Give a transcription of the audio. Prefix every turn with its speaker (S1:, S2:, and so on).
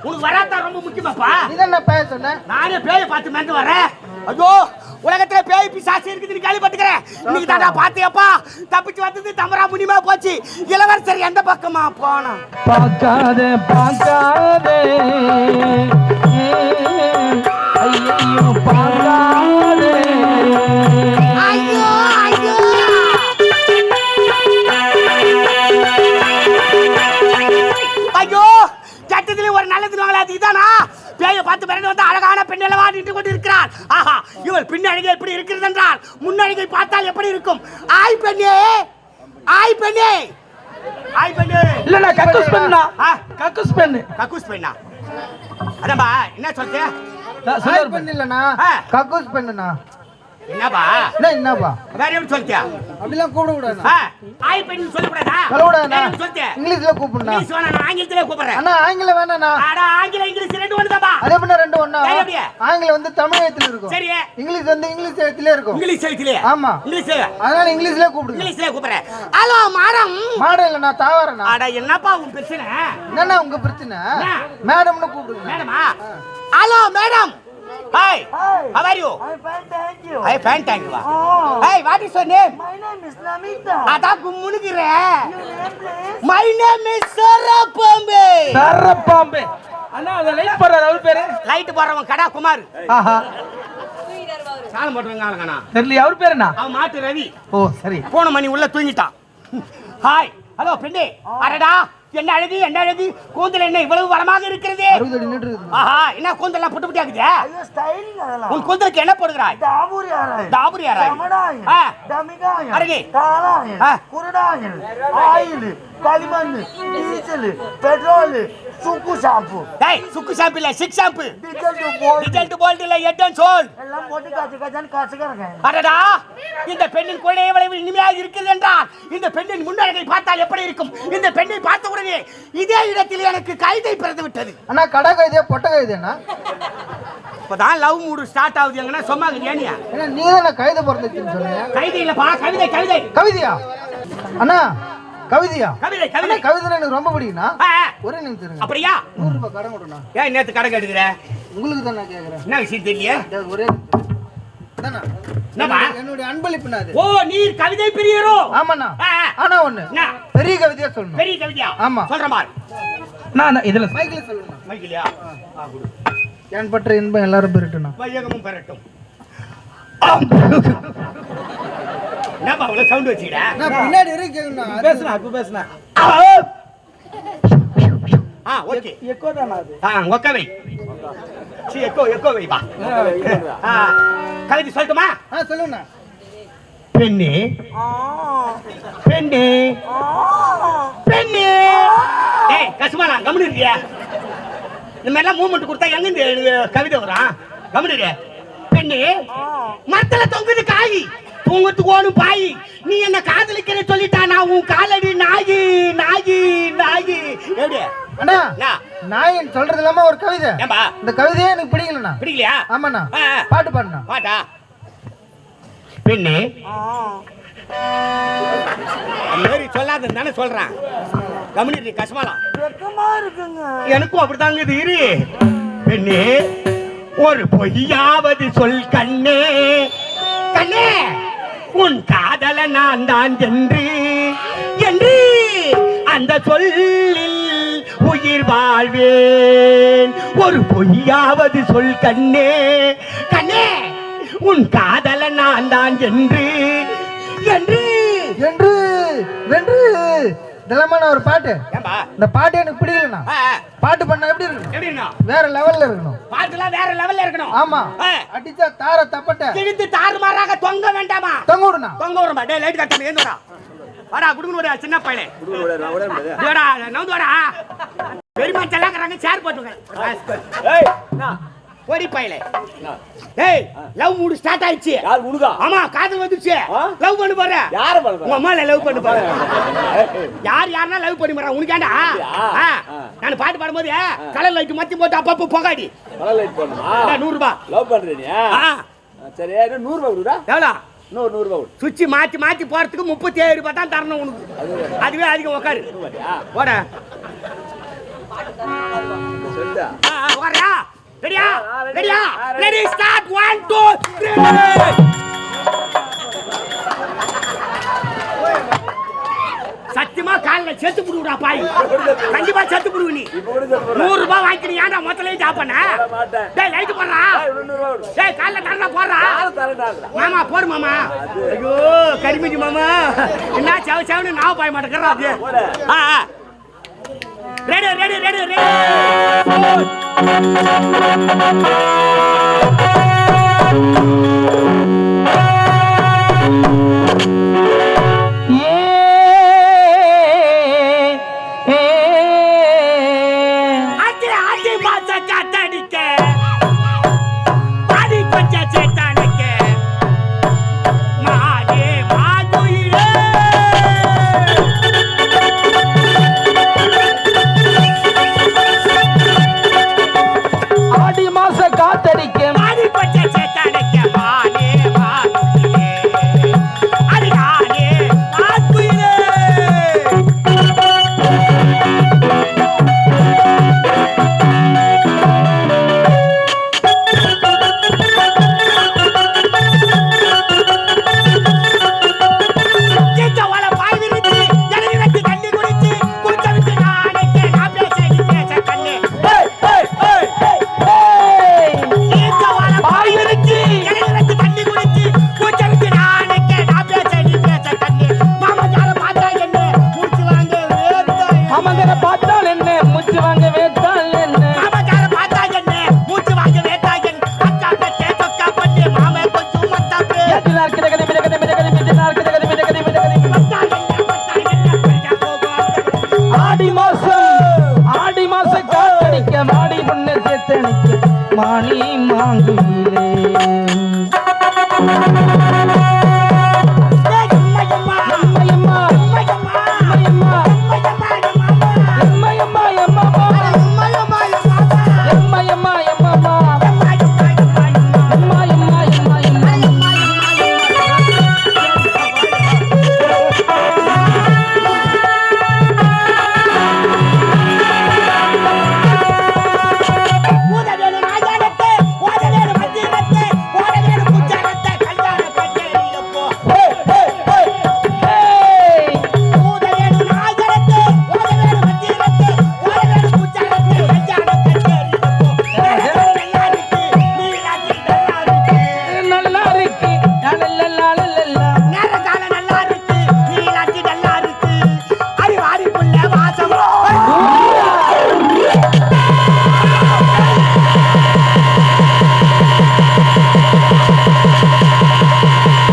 S1: உனக்கு வராதா ரொம்ப முக்கியமாப்பா?
S2: நீ தான் பேச சொன்ன.
S1: நானே பேயை பார்த்து மென்று வரேன் ஐயோ உலகத்துல பேய் பிசாசு இருக்குதுன்னு கேள்விப்பட்டுக்கிறேன் இன்னைக்கு தாண்டா பாத்தியப்பா தப்பிச்சு வந்தது தமரா முனிமா போச்சு. இளவரசர் எந்த பக்கமா போனோம்
S3: பார்க்காத பார்க்காத.
S1: இதானா பேயை பார்த்து பிறந்து வந்து அழகான பெண்ணெல்லாம் நின்று கொண்டு இருக்கிறார் ஆஹா இவள் பின்னழகை எப்படி இருக்கிறது என்றால் முன்னழகை பார்த்தால் எப்படி இருக்கும்? ஆய் பெண்ணே ஆய் பெண்ணே ஆய் பெண்ணே.
S3: இல்லண்ணா கக்கூஸ் பெண்ணா. கக்கூஸ் பெண்ணு.
S1: கக்கூஸ் பெண்ணா. அதான்பா என்ன சொல்ற
S3: நான்
S2: ஆய்
S3: சொல்லுறேன்
S2: பெண் இல்லண்ணா. கக்கூஸ் பெண்ணுண்ணா.
S1: என்னப்பா?
S2: என்ன என்னப்பா?
S1: வேற எப்படி சொல்லிட்டியா?
S2: அப்படிலாம் கூப்பிட கூடாது
S1: ஆய் பெண் சொல்லக்கூடாதா?
S2: சொல்லக்கூடாதுண்ணா.
S1: வேற எப்படி சொல்லிட்டியா?
S2: இங்கிலீஷ்ல கூப்பிடுண்ணா.
S1: இங்கிலீஷ் வேணா நான் ஆங்கிலத்திலே கூப்பிடுறேன்.
S2: அண்ணா ஆங்கிலம் வேணாண்ணா.
S1: அட ஆங்கிலம் இங்கிலீஷ் ரெண்டு ஒண்ணுதாப்பா
S2: அதே பண்ண ரெண்டு ஒண்ணா. ஆங்கிலம் வந்து தமிழ் எழுத்துல இருக்கும்.
S1: சரி.
S2: இங்கிலீஷ் வந்து இங்கிலீஷ் எழுத்துல இருக்கும்.
S1: இங்கிலீஷ் எழுத்திலே
S2: ஆமா.
S1: இங்கிலீஷ்
S2: அதனால இங்கிலீஷ்ல கூப்பிடுங்க.
S1: இங்கிலீஷ்ல கூப்பிடுறேன். Hello madam.
S2: மாடம் இல்லண்ணா தாவரண்ணா.
S1: அட என்னப்பா உன் பிரச்சனை?
S2: என்னண்ணா உங்க பிரச்சனை? மேடம்னு கூப்பிடுங்க.
S1: மேடமா? Hello madam. Hi how are you?
S4: I'm fine, thank you.
S1: I fine thank you
S4: Oh,
S1: hi what is your name
S4: my name is Namita.
S1: அதான் கும்முனுக்குற
S4: Your name, please?
S1: My name is சரப்பம்பே
S3: சர பாம்பு அண்ணா அதை லைட் போடுறாரு அவர் பேரு?
S1: Light போடுறவன் கடா குமார்.
S3: ஆஹா.
S1: சாலம் போட்டுருங்க ஆளுங்கண்ணா
S3: தெரியல அவர் பேரு என்ன?
S1: அவன் மாட்டு ரவி.
S3: ஓ சரி.
S1: போன மணி உள்ள தூங்கிட்டான். ஹாய் ஹலோ ஃப்ரெண்டே அரடா என்ன அழகு என்ன அழகு கூந்தல் என்ன இவ்வளவு வளமாக இருக்கிறது
S2: அறுபது நின்று
S1: ஆஹா என்ன புட்டு புட்டியாக்குது
S4: Are you styling அதெல்லாம்?
S1: உன் கூந்தலுக்கு என்ன போடுகிறாய்
S4: தாபூரி ஆராய்.
S1: தாபுரி ஆராய்.
S4: தமிகாயன்.
S1: அருகே.
S4: குருடாயன். ஆயில். களிமண். டீசல். பெட்ரோல். சுக்கு ஷாம்பு.
S1: டேய் சுக்கு ஷாம்பு இல்ல சிக் ஷாம்பு
S4: டீசல் டு போல்டு.
S1: ரிசல்ட் போல்ட் இல்ல அண்ட் சோல்
S4: எல்லாம் போட்டு காய்ச்சி காய்ச்சான்னு காய்ச்சிக்கிறேன்.
S1: அடடா இந்த பெண்ணின் குழந்தை எவ்வளவு இனிமையாக இருக்கிறது என்றால் இந்த பெண்ணின் முன்னழகை பார்த்தால் எப்படி இருக்கும் இந்த பெண்ணை பார்த்த உடனே இதே இடத்தில் எனக்கு கைதை பிறந்து விட்டது
S2: அண்ணா கடை கைதியா பொட்டை கைதியாண்ணா
S1: இப்பதான் லவ் மூடு ஸ்டார்ட் ஆகுது எங்கன்னா சொன்னாங்க ஏனியா
S2: நீ தானே கைதை பிறந்துச்சுன்னு சொன்னீங்க
S1: கைதை இல்லப்பா கவிதை கவிதை
S2: கவிதையா அண்ணா கவிதையா?
S1: கவிதை கவிதை.
S2: கவிதை எனக்கு ரொம்ப
S1: ஆ.
S2: ஒரே நிமிஷம் இருங்க.
S1: அப்படியா?
S2: நூறு ரூபாய் கடன் கொடுண்ணா.
S1: ஏன் நேத்து கடை கட்டுக்கிற
S2: உங்களுக்கு தான் நான் கேட்குறேன்
S1: என்ன விஷயம் தெரியல
S2: ஒரே? என்னுடைய அன்பளிப்புண்ணா அது.
S1: ஓ நீர் கவிதை பிரியரோ?
S2: ஆமாண்ணா. ஆனா ஒண்ணு? பெரிய கவிதையா சொல்லணும்.
S1: பெரிய கவிதையா?
S2: ஆமா.
S1: சொல்றேன்
S3: நான் இதுல
S2: மைக்கில் சொல்லணும்
S1: மைக்கிலியா.
S2: என் பற்ற இன்பம் எல்லாரும் பெருட்டுண்ணா.
S1: வையகமும் பெறட்டும் என்னப்பா அவ்வளவு சவுண்ட் வச்சுக்கிற?
S2: நான் பின்னாடி வரைக்கும் கேட்கணும்
S3: பேசுனா இப்ப பேசுனா
S1: ஆ ஓகே.
S3: எக்கோ தானா அது.
S1: ஆ ஒக்க வை சி எக்கோ எக்கோ வை பா ஆ கவிதை சொல்லட்டுமா?
S2: ஆ சொல்லுங்கண்ணா.
S1: பெண்ணே. பெண்ணே. பெண்ணே. ஏய் கசுமாலா கம்முனு இருக்கியா. இந்த மாதிரிலாம் மூமெண்ட் கொடுத்தா எங்க இந்த இது கவிதை வரும்? கம்முனு. பெண்ணே. மரத்துல தொங்குது காய். தூங்கத்துக்கு ஓடும் பாய். நீ என்ன காதலிக்கிற சொல்லிட்டா நான் உன் காலடி நாயி நாயி நாயி. எப்படி?
S2: அண்ணா? நான் சொல்றது இல்லாம ஒரு கவிதை.
S1: ஏம்பா
S2: இந்த கவிதையே எனக்கு பிடிக்கலண்ணா.
S1: பிடிக்கலையா?
S2: ஆமாண்ணா. பாட்டு பாடுண்ணா.
S1: பாட்டா? பெண்ணே. மாரி சொல்லாத தானே சொல்றேன். கம்யூனிட்டி கஷ்டமாலாம். எனக்கும் அப்படித்தாங்க இது இரு. பெண்ணே ஒரு பொய்யாவது சொல் கண்ணே. கண்ணே உன் காதல நான் தான் என்று. என்று அந்த சொல்லில் உயிர் வாழ்வேன். ஒரு பொய்யாவது சொல் கண்ணே. கண்ணே உன் காதல நான் தான் என்று. என்று.
S2: என்று வென்று. நான் ஒரு பாட்டு? இந்த பாட்டு எனக்கு பிடிக்கலண்ணா. பாட்டு பண்ணா எப்படி இருக்கணும்? வேற லெவல்ல இருக்கணும்.
S1: பாட்டுலாம் வேற லெவல்ல இருக்கணும்.
S2: ஆமா. அடிச்சா தார தப்பட்ட.
S1: கிழிந்து தாறுமாறாக தொங்க வேண்டாமா?
S2: தொங்க விடுண்ணா
S1: தொங்க விடுமா டேய் லைட் கட்டாம ஏந்து வரா வாடா குடுங்க விட சின்ன பையனே வாடா நவுந்து வாடா. பெரியமா செல்லாக்கறாங்க சேர் போட்டுங்க ஓடி பையலே. டேய் லவ் மூடு ஸ்டார்ட் ஆயிடுச்சு.
S5: யார் உனதா
S1: ஆமா காதல் வந்துச்சு? லவ் பண்ணு போற.
S5: யார பண்ண
S1: உங்க அம்மால லவ் பண்ணு போற. யார் யாருன்னா லவ் பண்ணி போறா? உனக்காண்டா. நான் பாட்டு பாடும்போது கலர் லைட் மத்தி போட்டு அப்பப்போ புகாடி.
S5: மழை லைட் பண்ணுமா
S1: இந்தா, நூறு ரூபாய்
S5: லவ் பண்றீங்க சரி இன்னும் நூறு ரூபாய் கொடுடா.
S1: எவ்வளோ?
S5: நூறு நூறு ரூபாய் கொடு.
S1: சுவிட்ச் மாத்தி மாத்தி போறதுக்கு முப்பத்தி ஏழு ரூபாய் தான் தரணும் உனக்கு. அதுவே அதிகம் உட்காரு? போட. ரெடியா. ரெடியா. ரெடி ஸ்டார்ட் 1 2 3 சத்தியமா கால்ல செத்து புடுடா பாய். கண்டிப்பா செத்து புடுவு நீ. நூறு ரூபாய் வாங்கிட்டு ஏன்டா மொத்தலே ஜாப் பண்ண? டேய் லைட் போடுறா. டேய் கால்ல தரடா போடுறா? மாமா போடு மாமா. ஐயோ கரிமிஜி மாமா. என்ன சவ சவனு நாவ பாய மாட்டேங்கிறா அப்படியே.
S5: போடு.
S1: ஆ ஆ. ரெடி ரெடி ரெடி ரெடி ஆச்சி
S3: ஆடி மாசம் ஆடி மாச காத்தடிக்க மாடி பொண்ணு மாணி மாங்குயிலே